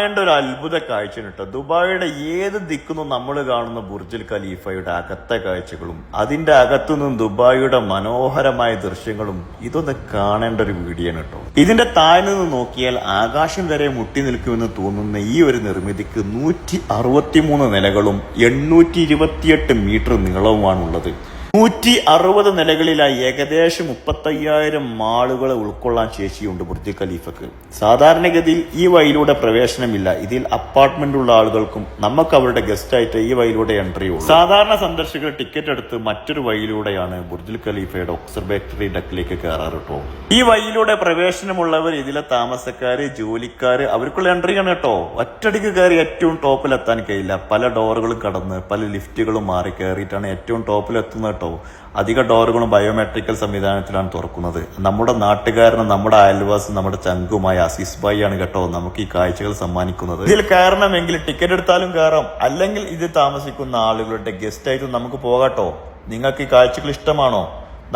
ഒരു അത്ഭുത കാഴ്ച കേട്ടോ. ദുബായിയുടെ ഏത് ദിക്കുന്നു നമ്മൾ കാണുന്ന ബുർജുൽ ഖലീഫയുടെ അകത്തെ കാഴ്ചകളും അതിന്റെ അകത്തുനിന്നും ദുബായിയുടെ മനോഹരമായ ദൃശ്യങ്ങളും ഇതൊന്ന് കാണേണ്ട ഒരു വീഡിയോ ആണ് കേട്ടോ. ഇതിന്റെ താഴെ നിന്ന് നോക്കിയാൽ ആകാശം വരെ മുട്ടി നിൽക്കുമെന്ന് തോന്നുന്ന ഈ ഒരു നിർമ്മിതിക്ക് നൂറ്റി അറുപത്തിമൂന്ന് നിലകളും എണ്ണൂറ്റി ഇരുപത്തിയെട്ട് മീറ്റർ നീളവുമാണുള്ളത്. നൂറ്റി അറുപത് നിലകളിലായി ഏകദേശം മുപ്പത്തയ്യായിരം മാളുകളെ ഉൾക്കൊള്ളാൻ ശേഷിയുണ്ട് ബുർജ് ഖലീഫക്ക്. സാധാരണഗതിയിൽ ഈ വഴിയിലൂടെ പ്രവേശനമില്ല. ഇതിൽ അപ്പാർട്ട്മെന്റ് ഉള്ള ആളുകൾക്കും നമുക്ക് അവരുടെ ഗസ്റ്റ് ആയിട്ട് ഈ വഴിയിലൂടെ എൻട്രി ഉള്ളൂ. സാധാരണ സന്ദർശകർ ടിക്കറ്റ് എടുത്ത് മറ്റൊരു വഴിയിലൂടെയാണ് ബുർജ് ഖലീഫയുടെ ഒബ്സർവേറ്ററി ഡക്കിലേക്ക് കയറാറ് കേട്ടോ ഈ വഴിയിലൂടെ പ്രവേശനമുള്ളവർ ഇതിലെ താമസക്കാര് ജോലിക്കാര് അവർക്കുള്ള എൻട്രി ആണ് കേട്ടോ ഒറ്റടിക്ക് കയറി ഏറ്റവും ടോപ്പിൽ എത്താൻ കഴിയില്ല. പല ഡോറുകളും കടന്ന് പല ലിഫ്റ്റുകളും മാറി കയറിയിട്ടാണ് ഏറ്റവും ടോപ്പിൽ എത്തുന്നത് കേട്ടോ അധിക ഡോറുകളും ബയോമെട്രിക്കൽ സംവിധാനത്തിലാണ് തുറക്കുന്നത്. നമ്മുടെ നാട്ടുകാരനും നമ്മുടെ അയൽവാസി നമ്മുടെ ചങ്കുമായ അസീസ് ഭായി ആണ് കേട്ടോ നമുക്ക് ഈ കാഴ്ചകൾ സമ്മാനിക്കുന്നത്. ഇതിൽ കയറണമെങ്കിൽ ടിക്കറ്റ് എടുത്താലും കയറാം. അല്ലെങ്കിൽ ഇത് താമസിക്കുന്ന ആളുകളുടെ ഗസ്റ്റ് ആയിട്ട് നമുക്ക് പോകാട്ടോ നിങ്ങൾക്ക് ഈ കാഴ്ചകൾ ഇഷ്ടമാണോ?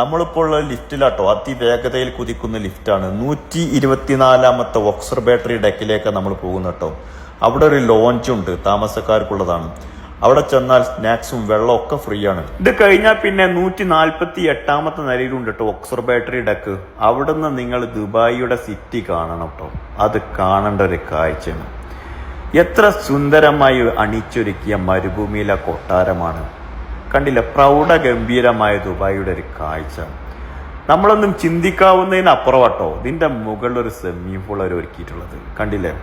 നമ്മളിപ്പോൾ ഉള്ള ലിഫ്റ്റിലാട്ടോ അതിവേഗതയിൽ കുതിക്കുന്ന ലിഫ്റ്റാണ്. നൂറ്റി ഇരുപത്തിനാലാമത്തെ ഓക്സർ ബാറ്ററി ഡെക്കിലേക്ക് നമ്മൾ പോകുന്നുട്ടോ അവിടെ ഒരു ലോഞ്ച് ഉണ്ട് താമസക്കാർക്കുള്ളതാണ്. അവിടെ ചെന്നാൽ സ്നാക്സും വെള്ളവും ഒക്കെ ഫ്രീ ആണ്. ഇത് കഴിഞ്ഞാൽ പിന്നെ നൂറ്റി നാൽപ്പത്തി എട്ടാമത്തെ നിലയിലുണ്ട് കേട്ടോ ഒക്സർബേറ്ററി ബാറ്ററി ഡെക്ക് അവിടുന്ന് നിങ്ങൾ ദുബായിയുടെ സിറ്റി കാണണം കേട്ടോ അത് കാണേണ്ട ഒരു കാഴ്ചയാണ്. എത്ര സുന്ദരമായി അണിച്ചൊരുക്കിയ മരുഭൂമിയിലെ കൊട്ടാരമാണ്. കണ്ടില്ല പ്രൗഢ ഗംഭീരമായ ദുബായിയുടെ ഒരു കാഴ്ച. നമ്മളൊന്നും ചിന്തിക്കാവുന്നതിന് അപ്പുറമാട്ടോ ഇതിന്റെ മുകളിൽ ഒരു പൂൾ അവർ ഒരുക്കിയിട്ടുള്ളത്. കണ്ടില്ലേ?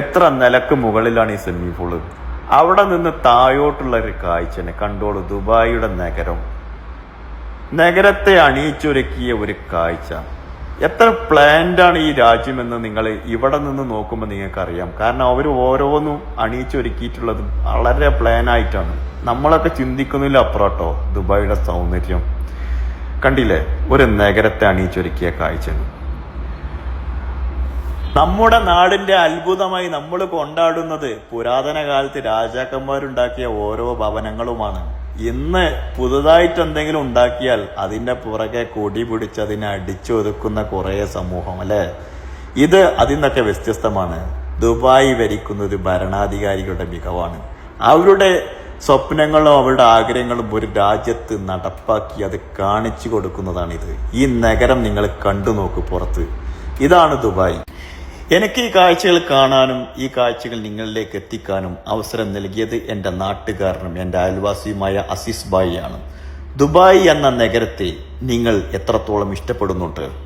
എത്ര നിലയ്ക്ക് മുകളിലാണ് ഈ പൂൾ അവിടെ നിന്ന് താഴോട്ടുള്ള ഒരു കാഴ്ചനെ കണ്ടോളൂ. ദുബായിയുടെ നഗരം. നഗരത്തെ അണിയിച്ചൊരുക്കിയ ഒരു കാഴ്ച. എത്ര പ്ലാൻഡ് ആണ് ഈ രാജ്യമെന്ന് നിങ്ങൾ ഇവിടെ നിന്ന് നോക്കുമ്പോൾ നിങ്ങൾക്കറിയാം. കാരണം അവർ ഓരോന്നും അണിയിച്ചൊരുക്കിയിട്ടുള്ളത് വളരെ പ്ലാൻ ആയിട്ടാണ്. നമ്മളൊക്കെ ചിന്തിക്കുന്നില്ല അപ്പുറട്ടോ ദുബായിയുടെ സൗന്ദര്യം. കണ്ടില്ലേ? ഒരു നഗരത്തെ അണിയിച്ചൊരുക്കിയ കാഴ്ചയാണ് നമ്മുടെ നാടിന്റെ അത്ഭുതമായി നമ്മൾ കൊണ്ടാടുന്നത് പുരാതന കാലത്ത് രാജാക്കന്മാരുണ്ടാക്കിയ ഓരോ ഭവനങ്ങളുമാണ്. ഇന്ന് പുതുതായിട്ട് എന്തെങ്കിലും ഉണ്ടാക്കിയാൽ അതിന്റെ പുറകെ കൊടി പിടിച്ച് അതിനെ അടിച്ചൊതുക്കുന്ന കുറേ സമൂഹം അല്ലേ? ഇത് അതിൽ നിന്നൊക്കെ വ്യത്യസ്തമാണ്. ദുബായ് ഭരിക്കുന്നത് ഭരണാധികാരികളുടെ മികവാണ്. അവരുടെ സ്വപ്നങ്ങളും അവരുടെ ആഗ്രഹങ്ങളും ഒരു രാജ്യത്ത് നടപ്പാക്കി അത് കാണിച്ചു കൊടുക്കുന്നതാണിത്. ഈ നഗരം നിങ്ങൾ കണ്ടു നോക്കൂ പുറത്ത്. ഇതാണ് ദുബായ്. എനിക്ക് ഈ കാഴ്ചകൾ കാണാനും ഈ കാഴ്ചകൾ നിങ്ങളിലേക്ക് എത്തിക്കാനും അവസരം നൽകിയത് എന്റെ നാട്ടുകാരനും എന്റെ അയൽവാസിയുമായ അസീസ് ബായിയാണ് ദുബായ് എന്ന നഗരത്തെ നിങ്ങൾ എത്രത്തോളം ഇഷ്ടപ്പെടുന്നുണ്ട്?